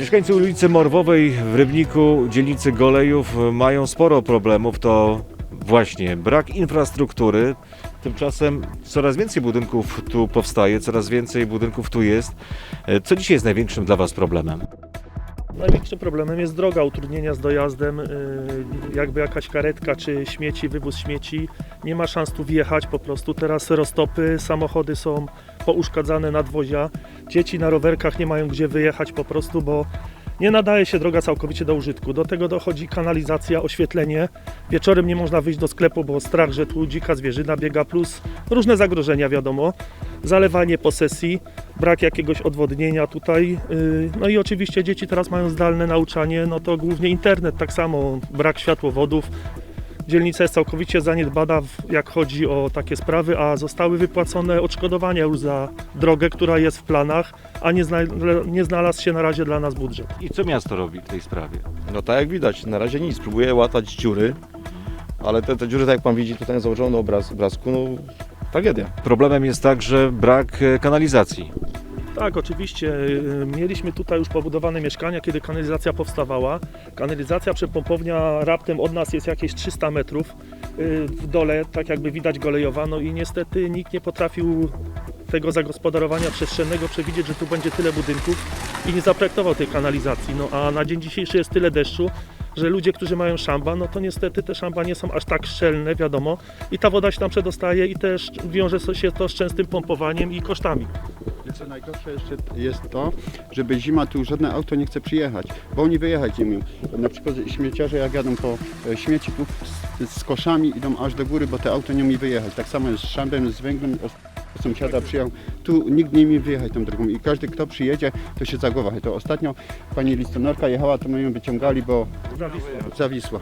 Mieszkańcy ulicy Morwowej w Rybniku, dzielnicy Golejów mają sporo problemów. To właśnie brak infrastruktury. Tymczasem coraz więcej budynków tu powstaje, coraz więcej budynków tu jest. E, Co dzisiaj jest największym dla Was problemem? Największym problemem jest droga, utrudnienia z dojazdem, yy, jakby jakaś karetka czy śmieci, wywóz śmieci. Nie ma szans tu wjechać po prostu. Teraz roztopy, samochody są pouszkadzane nadwozia. Dzieci na rowerkach nie mają gdzie wyjechać po prostu, bo nie nadaje się droga całkowicie do użytku. Do tego dochodzi kanalizacja, oświetlenie. Wieczorem nie można wyjść do sklepu, bo strach, że tu dzika zwierzyna biega, plus różne zagrożenia wiadomo. Zalewanie posesji, brak jakiegoś odwodnienia tutaj. yy, No i oczywiście dzieci teraz mają zdalne nauczanie, no to głównie internet, tak samo brak światłowodów. Dzielnica jest całkowicie zaniedbana, jak chodzi o takie sprawy, a zostały wypłacone odszkodowania już za drogę, która jest w planach, a nie, zna, nie znalazł się na razie dla nas budżet. I co miasto robi w tej sprawie? No tak jak widać, na razie nic. Próbuję łatać dziury, ale te, te dziury, tak jak pan widzi tutaj na założonym obraz, obrazku, no tragedia. Problemem jest także brak e, kanalizacji. Tak, oczywiście. y, Mieliśmy tutaj już pobudowane mieszkania, kiedy kanalizacja powstawała. Kanalizacja przepompownia raptem od nas jest jakieś 300 metrów y, w dole, tak jakby widać golejowa. No i niestety nikt nie potrafił tego zagospodarowania przestrzennego przewidzieć, że tu będzie tyle budynków i nie zaprojektował tej kanalizacji. No a na dzień dzisiejszy jest tyle deszczu, że ludzie, którzy mają szamba, no to niestety te szamba nie są aż tak szczelne, wiadomo, i ta woda się tam przedostaje i też wiąże się to z częstym pompowaniem i kosztami. Co najgorsze jeszcze jest to, że bez zima tu żadne auto nie chce przyjechać, bo oni wyjechać nie umieją. Na przykład śmieciarze jak jadą po e, śmieci tu z, z koszami idą aż do góry, bo te auto nie umie wyjechać. Tak samo jest z szambem, z węglem. Sąsiada przyjechał, tu nikt nie umie wyjechać tą drogą i każdy kto przyjedzie to się zagłowa. To ostatnio pani listonorka jechała, to my ją wyciągali, bo zawisła.